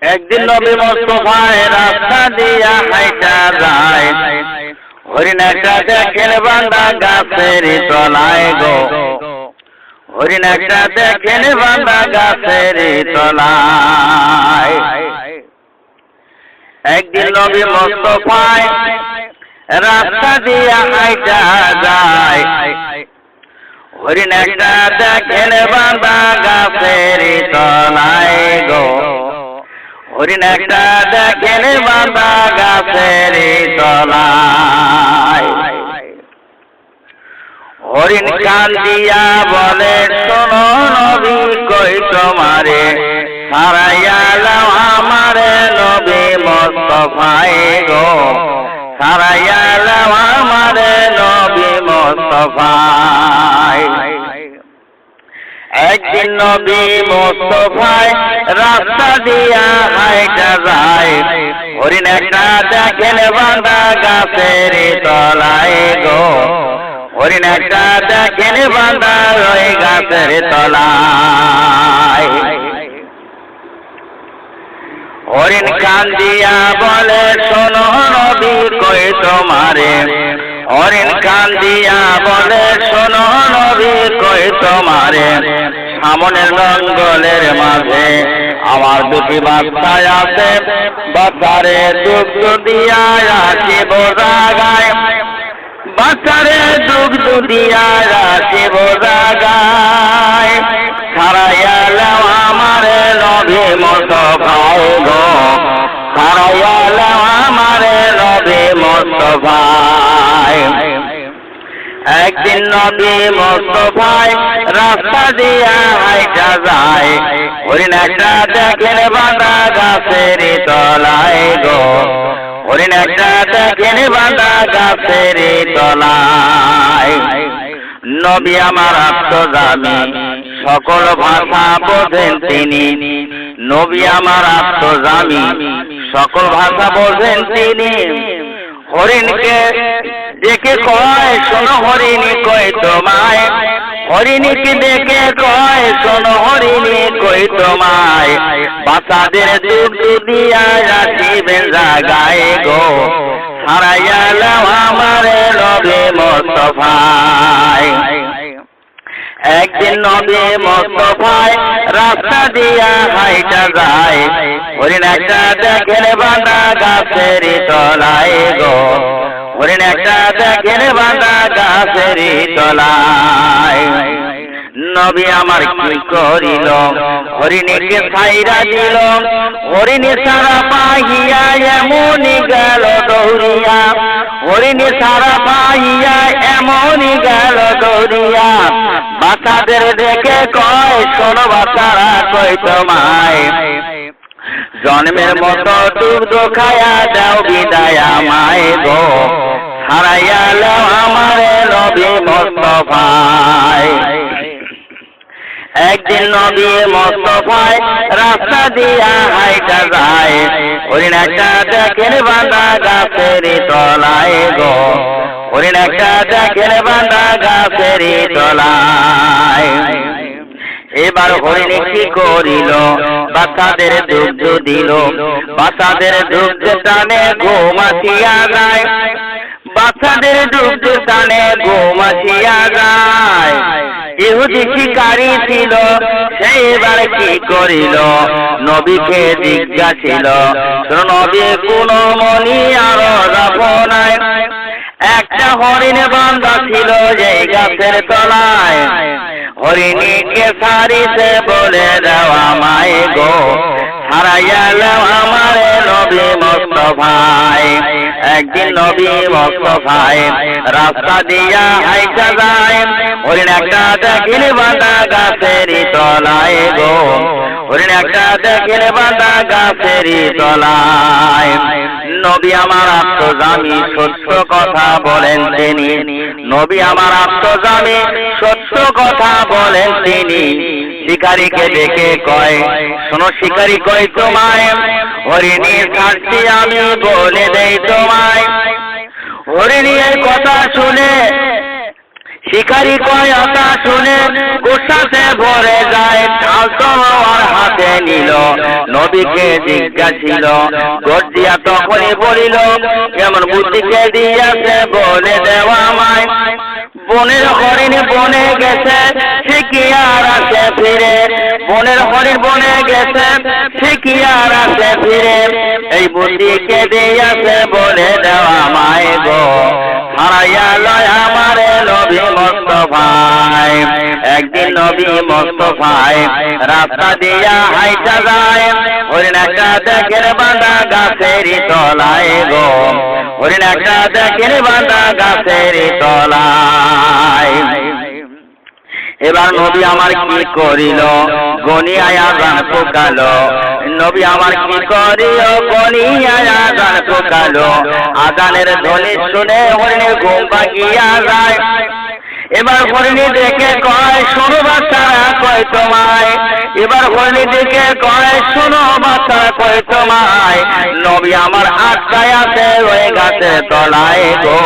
একদিন নবী মোস্তফায় রাস্তা দিয়া হাইটা যায়। হরিণ একটা দেখেন বান্দা গাছের তলায় গো। হরিণ একটা দেখেন বান্দা গাছের তলায়। একদিন নবী মোস্তফায় রাস্তা দিয়া হাইটা যায়। হরিণ একটা দেখেন বান্দা গাছের তলায় গো। হরিণ একটা দেখেন বান্দা গাছের তলায়। হরিণ কান দিয়া বলে, শোনো নবী, কই তোমারে? সারাইয়ালাম আমারে নবী মোস্তফায় গো। সারাইয়ালাম আমারে নবী মোস্তফায়। একদিন নবী মোস্তফায় রাস্তা দিয়া হাইটা যায়। হরিণ একটা দেখেন বান্দা গাছের তলায় গো। হরিণ একটা দেখেন বান্দা ওই গাছের তলায়। হরিণ কান দিয়া বলে, শোনো নবী, কই তোমারে? হরিণ কান দিয়া বলে শোনো নবী কই তোমারে? সামনের জঙ্গলের মাঝে আমার দুটি বাচ্চায় আছে। বাচ্চারে দুগ্ধ দিয়া রাখি বোঝা গায় বাচ্চারে দুগ্ধ দিয়া রাখি বোঝা গায় ছাড়াইয়ালাম আমার নবী মতো ভাই গো। ছাড়াইয়ালাম আমার একদিন নবী মোস্তফায় রাস্তা দিয়া হাইটা যায় হরিণ একটা দেখেন বাঁধা গাছের তলায় গো। হরিণ একটা দেখেন বাঁধা গাছের তলায়। নবী আমার আত্মজামি সকল ভাষা বোঝেন তিনি। নবী আমার সকল ভাষা বোঝেন তিনি। হরিণকে দেখে কয় শোনো হরিণী কয় তোমায়? হরিণীকে দেখে কয় শোনো হরিণী কই তোমায়? বাচ্চাদের দুধ দিয়া রাখিবেন জাগায় গো। হারাইয়া আমার নবে মোস্তফায়। একদিন নবী মোস্তফায় রাস্তা দিয়া হাইটা যায়। হরিণ একটা দেখেন বাঁধা গাছের তলায় গো। হরিণ একটা দেখেন বাঁধা গাছের তলায়। নবী আমার কি করিল? হরিণীকে ছাইরা দিল। হরিণী সারা পাহিয়া এমনই গেল দৌড়িয়া। হরিণী সারা পাহিয়া এমনই গেল দৌড়িয়া। বাচ্চাদের দেখে কয়, শোনো বাচ্চারা, কই তোমায়। জন্মের মতো দুগ্ধ খায়া দাও বিদায় আমায় গো। হারাইয়া ল আমারে নবী মোস্তফায় একদিন নবী মোস্তফায় রাস্তা দিয়া হাইটা যায়। হরিণ একটা দেখেন বাঁধা গাছের তলায় গো। হরিণ একটা দেখেন বাঁধা গাছের তলায়। এবার হরিণী কি করিল? বাচ্চাদের দুগ্ধ দিল। বাচ্চাদের দুগ্ধ টানে ঘুমাচিয়া যায়। বাচ্চাদের দুগ্ধ টানে ঘুমাচিয়া যায়। ইহুদি শিকারী ছিল কি করিল? নবীকে জিজ্ঞাসিল নবী, কোন মনি আরও একটা হরিণ ছিল যে গাছের তলায়। হরিণীকে সারিতে বলে দেওয়া মায় গো। হারাইয়ালাম আমার নবী মোস্তফায়। একদিন নবী মোস্তফায় রাস্তা দিয়া যায়। হরিণ একটা দেখিলে বাঁধা গাছের তলায় গো। হরিণ একটা দেখিলে বাঁধা গাছের তলায়। নবী আমার আত্মজামি সত্য কথা বলেন তিনি। নবী আমার আত্মজামি সত্য কথা বলেন তিনি। শিকারীকে দেখে কয়, শোনো শিকারী কয় তোমায়? হরিণী ছাড়ছি আমি বলে দেই তোমায়। হরিণীর কথা শুনে শিকারি কয় কথা শুনে গুসাতে ভরে যায়, ঢাল তো আর হাতে নিল নবী নবীকে জিজ্ঞাসিল, গর্জিয়া তখনই বলিল, এমন বুদ্ধিকে দিয়াছে বলে দেওয়া মায় বনের হরিণ বনে গেছে আর আসে ফিরে? বনের হরিণ বনে গেছে আর আসে ফিরে? এই বুদ্ধিকে দিয়াছে বলে দেওয়া মায় গো? হারাইয়া লয় আমারে একদিন নবী রাস্তা দিয়া হাইটা যায়। হরিণ একটা দেখের বাঁধা গাছের তলায় গো। হরিণ একটা দেখের বাঁধা গাছের তলায়। এবার নবী আমার কি করিল? গনিয়ায় আজান পোকালো নবী আমার কি করিল? গনিয়ায় আজান পোকালো আজানের ধ্বনি শুনে হরিণের ঘুম ভাঙিয়া যায়। এবার হরিণী দেখে কয়, শোনো বাচ্চারা, কয় তোমায়। এবার হরিণী দেখে কয়, শোনো বাচ্চারা, কয় তোমায়। নবী আমার আটকায় আছে, ওই গাছে তলায় গো।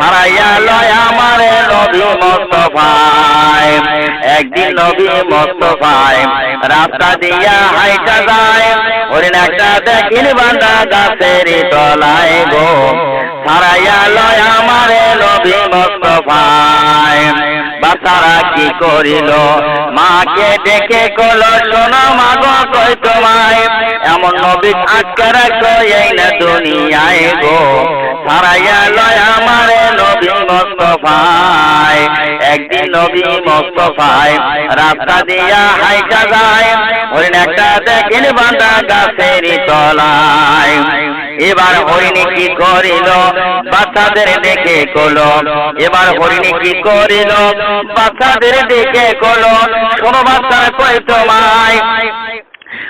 হারাইয়া লয় আমার নবী মস্তফায়। একদিন নবী মস্তফায়, রাস্তা দিয়া হাইটা যায়। হরিণ একটা দেখিন বান্ধা গাছের তলায় গো। হারাইয়া লয় আমার নবী মস্তফায় বাচ্চারা কি করিল? মাকে ডেকে কল শোনো মাগো কই তোমায়? এমন নবী আটকে রাখো এই না দুনিয়ায় গো। হারাইয়া লয় আমার নবী মস্তফায়। একদিন নবী মস্তফায়, রাস্তা দিয়া হাইটা যায়। হরিণ একটা দেখেন বাঁধা গাছের তলায়। এবার হরিণী কি করিল? বাচ্চাদের দেখে কলো এবার হরিণী কি করিল? বাচ্চাদের দেখে কলো শোনো বাচ্চারা কই তোমায়?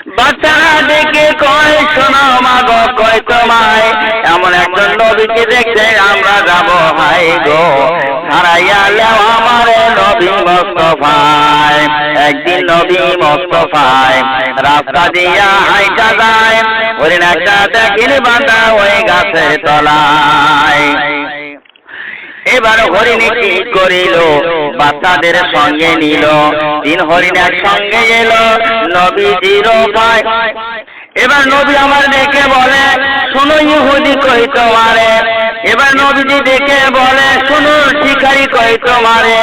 বাচ্চারা দেখে কয়, শোনো মাগ, কয় তোমায়? এমন একজন নবীকে দেখতে আমরা যাব হাই গো। হারাইয়া লেও আমার নবী মস্তফায়। একদিন নবী মস্তফায়। রাস্তা দিয়া হাইটা যায়। হরিণ একটা দেখিন বাঁধা ওই গাছের তলায়। এবার হরিণী কি করিল? বাচ্চাদের সঙ্গে নিল। তিন হরিণের সঙ্গে এলো। নবীজির পায় এবার নবী আমার দেখে বলে, শুনো ইহুদি কই তোমারে এবার নবীজি দেখে বলে, শোনো, শিকারি কই তোমারে,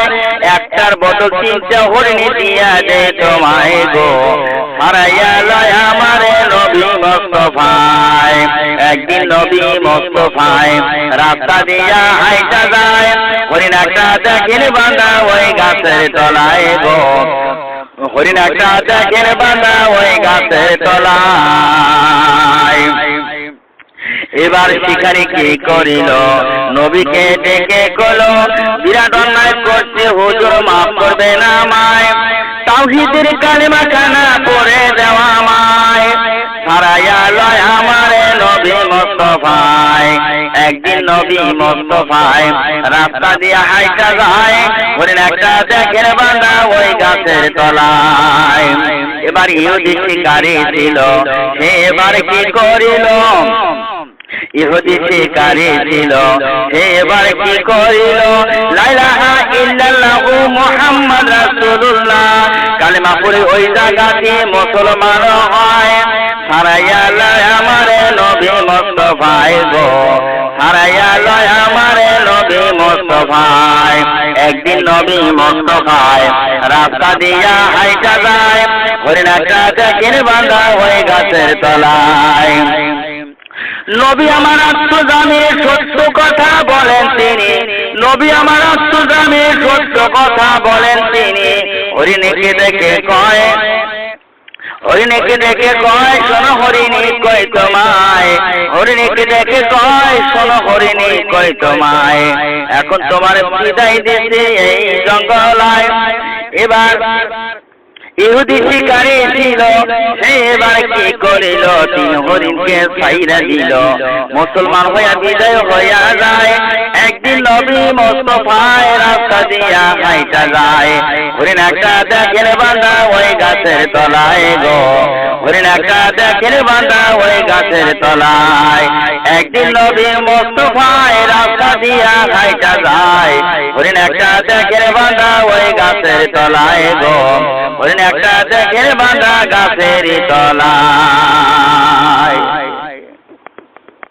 একটার বদল তিনটা হরিণী দিয়া দে তোমায় গো। হারাইয়া লয় আমারে নবী মস্তফায় একদিন নবী মস্তফায় রাস্তা দিয়া হাইটা যায়, হরিণ একটা দেখেন বাঁধা ওই গাছের তলায় গো। হরিণ একটা দেখেন বাঁধা ওই গাছের তলায়। এবার শিকারি কি করিল? নবীকে ডেকে কলো বিরাট অন্যায় করছে, হুজুর মাফ করবে না মায় তাওহিদের কালিমা খানা করে দেওয়া মায় হারাইয়া লয় আমারে নবী মোস্তফায়। একদিন নবী মোস্তফায়, রাস্তা দিয়ে হাইটা যায় হরিণ একটা দেখেন বাঁধা ওই গাছের তলায়। এবার ইহুদি শিকারি ছিল, সে এবার কি করিল? ইহুদি শিকারি ছিল। এবার কি করিল? লাইলাহা ইল্লাল্লাহু মুহাম্মদ রাসূলুল্লাহ। কালেমা পড়ে ওই জায়গাতে মুসলমান হয়। হারাইয়া লয় আমারে নবী মুস্তফায় গো। হারাইয়া লয় আমারে নবী মুস্তফায় একদিন নবী মুস্তফায় রাস্তা দিয়া হাইটা যায়। হরিণ একটা দেখেন বাঁধা হয়ে গাছের তলায়। নবী আমার আত্মদামে সত্য কথা বলেন তিনি। নবী আমার আত্মদামে সত্য কথা বলেন তিনি। হরিণীকে দেখে কয়, হরিণীকে দেখে কয়, শোনো হরিণী কয় তোমায়। হরিণীকে দেখে কয়, শোনো হরিণী কয় তোমায়। এখন তোমার বিদায় দিতে এই জঙ্গলায়। এবার ইহুদি শিকারে সে এবার কি করিল? তিন হরিণকে সাইরা দিল। মুসলমান হইয়া বিজয় হইয়া যায়। একদিন নবী মোস্তফায় রাস্তা দিয়া হাইটা যায়। হরিণ একটা দেখেন বান্ধা ওই গাছের তলায় গো। হরিণ একটা দেখেন বান্ধা ওই গাছের তলায়। একদিন নবী মোস্তফায় রাস্তা দিয়া হাইটা যায়। হরিণ একটা দেখেন বান্ধা ওই গাছের তলায় গো। হরিণ একটা দেখে বাঁধা গাছের তলা।